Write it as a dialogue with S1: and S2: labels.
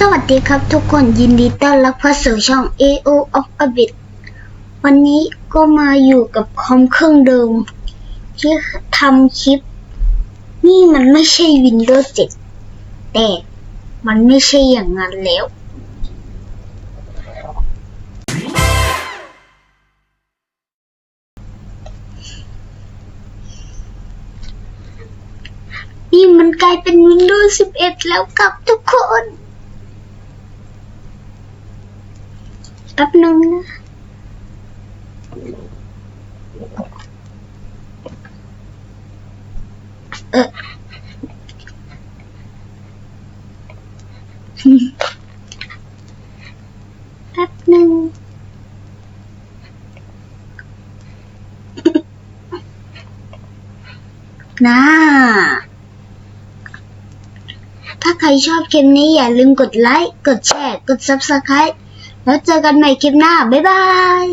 S1: สวัสดีครับทุกคนยินดีต้อนรับเข้าสู่ช่อง AO of a bit วันนี้ก็มาอยู่กับคอมเครื่องเดิม ที่ทำคลิป นี่มันไม่ใช่ Windows 7 แต่มันไม่ใช่อย่างนั้นแล้ว นี่มันกลายเป็น Windows 11 แล้วกับทุกคน แป๊บนึงนะ เออแป๊บนึงนะถ้าใครชอบคลิปนี้อย่าลืมกดไลค์ กดแชร์ กด Subscribe แล้วเจอกันใหม่คลิปหน้า บ๊ายบาย